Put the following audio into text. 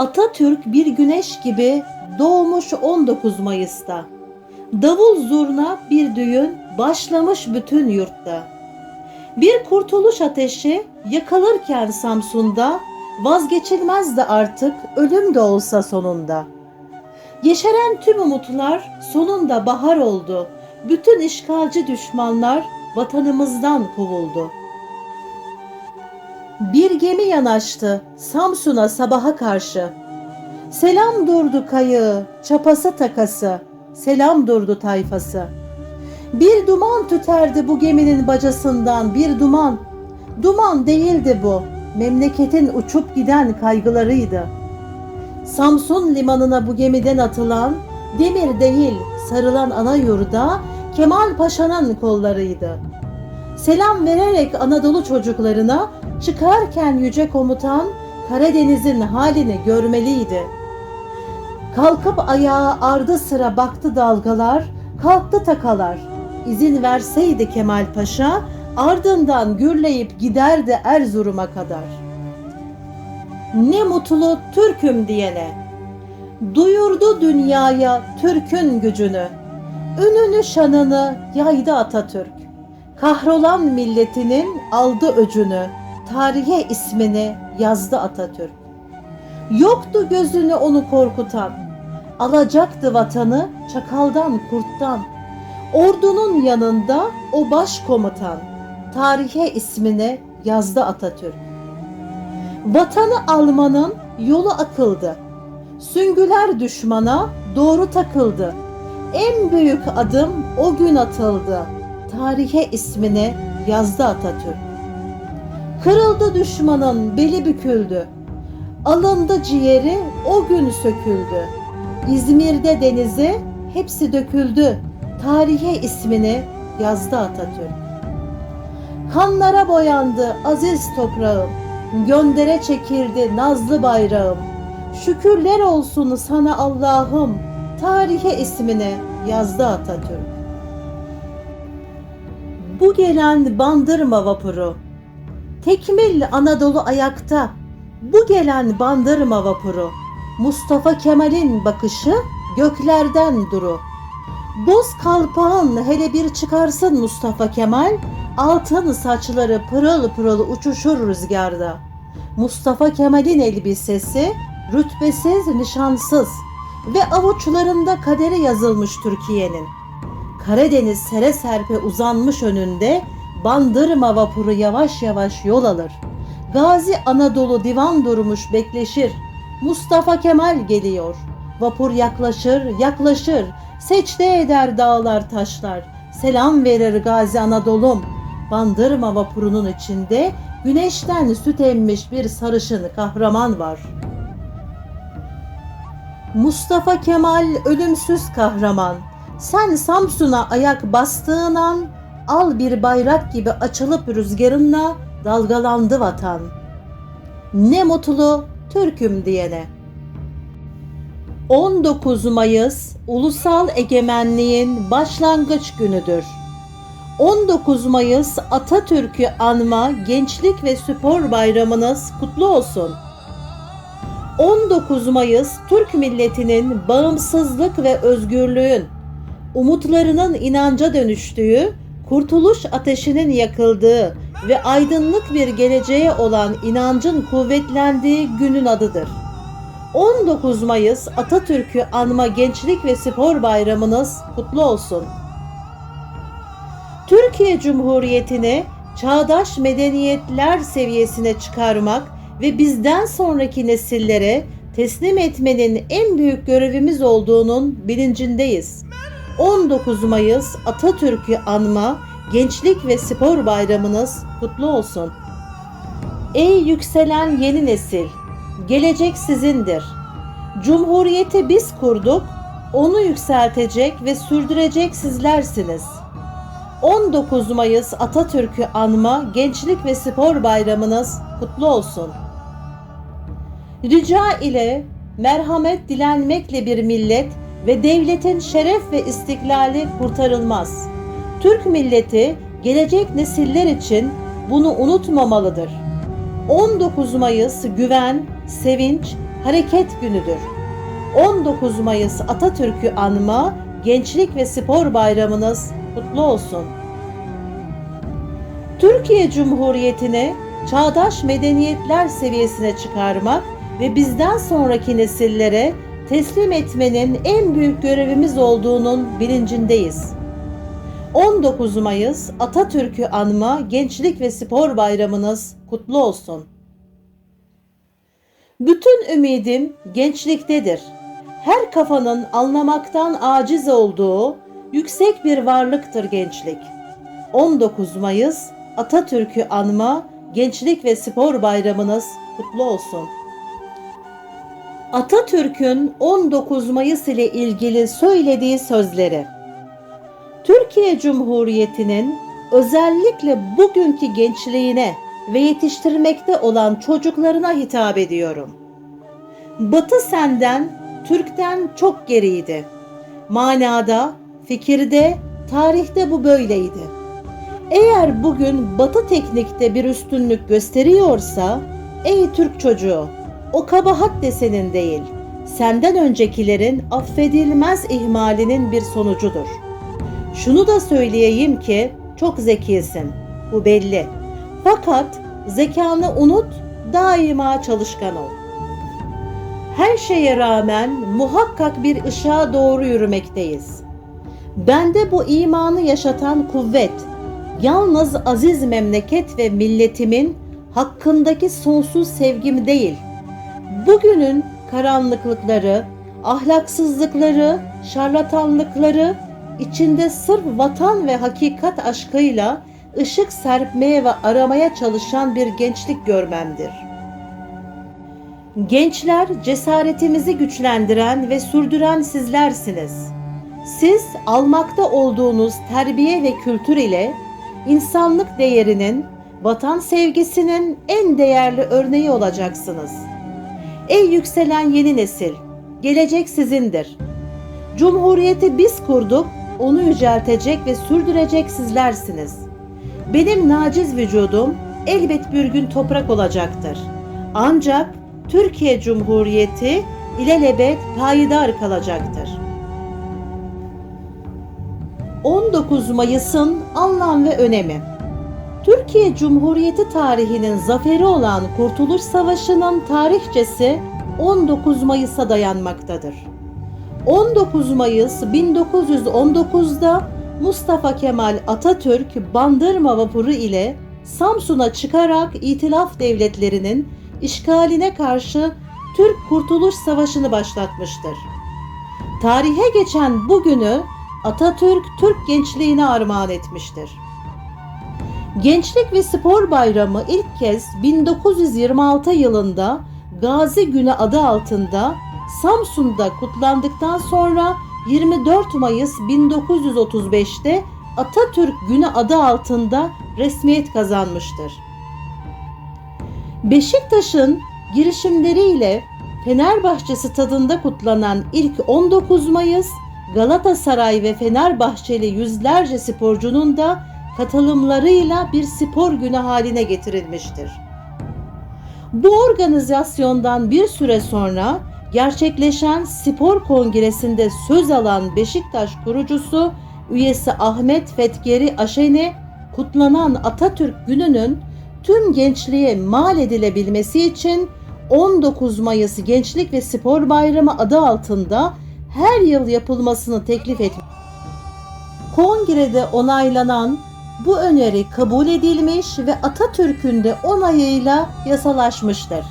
Atatürk bir güneş gibi doğmuş 19 Mayıs'ta. Davul zurna bir düğün başlamış bütün yurtta. Bir kurtuluş ateşi yakılırken Samsun'da vazgeçilmezdi artık ölüm de olsa sonunda. Yeşeren tüm umutlar sonunda bahar oldu. Bütün işgalci düşmanlar vatanımızdan kovuldu. Bir gemi yanaştı Samsun'a sabaha karşı. Selam durdu kayığı, çapası takası, selam durdu tayfası. Bir duman tüterdi bu geminin bacasından bir duman. Duman değildi bu, memleketin uçup giden kaygılarıydı. Samsun limanına bu gemiden atılan, demir değil sarılan ana yurda Kemal Paşa'nın kollarıydı. Selam vererek Anadolu çocuklarına çıkarken yüce komutan Karadeniz'in halini görmeliydi. Kalkıp ayağa ardı sıra baktı dalgalar, kalktı takalar. İzin verseydi Kemal Paşa ardından gürleyip giderdi Erzurum'a kadar. Ne mutlu Türk'üm diyene. Duyurdu dünyaya Türk'ün gücünü. Ününü şanını yaydı Atatürk. Kahrolan milletinin aldı öcünü. Tarihe ismini yazdı Atatürk. Yoktu gözünü onu korkutan. Alacaktı vatanı çakaldan kurttan. Ordunun yanında o başkomutan. Tarihe ismini yazdı Atatürk. Vatanı almanın yolu akıldı. Süngüler düşmana doğru takıldı. En büyük adım o gün atıldı. Tarihe ismini yazdı Atatürk. Kırıldı düşmanın beli büküldü. Alındı ciğeri o gün söküldü. İzmir'de denize hepsi döküldü. Tarihe ismini yazdı Atatürk. Kanlara boyandı aziz toprağım. Göndere çekirdi nazlı bayrağım. Şükürler olsun sana Allah'ım. Tarihe ismini yazdı Atatürk. Bu gelen bandırma vapuru. Tekmil Anadolu ayakta. Bu gelen bandırma vapuru. Mustafa Kemal'in bakışı göklerden duru. Boz kalpağın hele bir çıkarsın Mustafa Kemal, altın saçları pırıl pırıl uçuşur rüzgarda. Mustafa Kemal'in elbisesi rütbesiz, nişansız ve avuçlarında kaderi yazılmış Türkiye'nin. Karadeniz sere serpe uzanmış önünde bandırma vapuru yavaş yavaş yol alır. Gazi Anadolu divan durmuş bekleşir. Mustafa Kemal geliyor. Vapur yaklaşır, yaklaşır. Secde eder dağlar taşlar. Selam verir Gazi Anadolu'm. Bandırma vapurunun içinde güneşten süt emmiş bir sarışın kahraman var. Mustafa Kemal ölümsüz kahraman. Sen Samsun'a ayak bastığın an al bir bayrak gibi açılıp rüzgarınla dalgalandı vatan. Ne mutlu Türk'üm diyene. 19 Mayıs Ulusal Egemenliğin başlangıç günüdür. 19 Mayıs Atatürk'ü anma Gençlik ve Spor Bayramınız kutlu olsun. 19 Mayıs Türk milletinin bağımsızlık ve özgürlüğün, umutlarının inanca dönüştüğü, kurtuluş ateşinin yakıldığı ve aydınlık bir geleceğe olan inancın kuvvetlendiği günün adıdır. 19 Mayıs Atatürk'ü anma Gençlik ve Spor Bayramınız kutlu olsun. Türkiye Cumhuriyeti'ni çağdaş medeniyetler seviyesine çıkarmak ve bizden sonraki nesillere teslim etmenin en büyük görevimiz olduğunun bilincindeyiz. 19 Mayıs Atatürk'ü anma Gençlik ve Spor Bayramınız kutlu olsun. Ey yükselen yeni nesil, gelecek sizindir. Cumhuriyeti biz kurduk, onu yükseltecek ve sürdürecek sizlersiniz. 19 Mayıs Atatürk'ü anma Gençlik ve Spor Bayramınız kutlu olsun. Rica ile merhamet dilenmekle bir millet ve devletin şeref ve istiklali kurtarılmaz. Türk milleti gelecek nesiller için bunu unutmamalıdır. 19 Mayıs güven, sevinç, hareket günüdür. 19 Mayıs Atatürk'ü anma Gençlik ve Spor Bayramınız kutlu olsun. Türkiye Cumhuriyeti'ni çağdaş medeniyetler seviyesine çıkarmak ve bizden sonraki nesillere teslim etmenin en büyük görevimiz olduğunun bilincindeyiz. 19 Mayıs Atatürk'ü anma Gençlik ve Spor Bayramınız kutlu olsun. Bütün ümidim gençliktedir. Her kafanın anlamaktan aciz olduğu yüksek bir varlıktır gençlik. 19 Mayıs Atatürk'ü anma Gençlik ve Spor Bayramınız kutlu olsun. Atatürk'ün 19 Mayıs ile ilgili söylediği sözleri. Türkiye Cumhuriyeti'nin özellikle bugünkü gençliğine ve yetiştirmekte olan çocuklarına hitap ediyorum. Batı senden, Türk'ten çok geriydi. Manada, fikirde, tarihte bu böyleydi. Eğer bugün Batı teknikte bir üstünlük gösteriyorsa, ey Türk çocuğu, o kabahat de senin değil, senden öncekilerin affedilmez ihmalinin bir sonucudur. Şunu da söyleyeyim ki çok zekisin. Bu belli. Fakat zekanı unut, daima çalışkan ol. Her şeye rağmen muhakkak bir ışığa doğru yürümekteyiz. Bende bu imanı yaşatan kuvvet, yalnız aziz memleket ve milletimin hakkındaki sonsuz sevgim değil, bugünün karanlıklıkları, ahlaksızlıkları, şarlatanlıkları içinde sırf vatan ve hakikat aşkıyla ışık serpmeye ve aramaya çalışan bir gençlik görmemdir. Gençler cesaretimizi güçlendiren ve sürdüren sizlersiniz. Siz almakta olduğunuz terbiye ve kültür ile insanlık değerinin, vatan sevgisinin en değerli örneği olacaksınız. Ey yükselen yeni nesil, gelecek sizindir. Cumhuriyeti biz kurduk, onu yüceltecek ve sürdürecek sizlersiniz. Benim naciz vücudum elbet bir gün toprak olacaktır. Ancak Türkiye Cumhuriyeti ilelebet payidar kalacaktır. 19 Mayıs'ın anlam ve önemi Türkiye Cumhuriyeti tarihinin zaferi olan Kurtuluş Savaşı'nın tarihçesi 19 Mayıs'a dayanmaktadır. 19 Mayıs 1919'da Mustafa Kemal Atatürk Bandırma vapuru ile Samsun'a çıkarak İtilaf devletlerinin işgaline karşı Türk Kurtuluş Savaşı'nı başlatmıştır. Tarihe geçen bu günü Atatürk Türk gençliğine armağan etmiştir. Gençlik ve Spor Bayramı ilk kez 1926 yılında Gazi Günü adı altında Samsun'da kutlandıktan sonra 24 Mayıs 1935'te Atatürk Günü adı altında resmiyet kazanmıştır. Beşiktaş'ın girişimleriyle Fenerbahçe stadında kutlanan ilk 19 Mayıs Galatasaray ve Fenerbahçeli yüzlerce sporcunun da katılımlarıyla bir spor günü haline getirilmiştir. Bu organizasyondan bir süre sonra gerçekleşen spor kongresinde söz alan Beşiktaş kurucusu üyesi Ahmet Fetkeri Aşeni kutlanan Atatürk gününün tüm gençliğe mal edilebilmesi için 19 Mayıs Gençlik ve Spor Bayramı adı altında her yıl yapılmasını teklif etmiş. Kongrede onaylanan bu öneri kabul edilmiş ve Atatürk'ün de onayıyla yasalaşmıştır.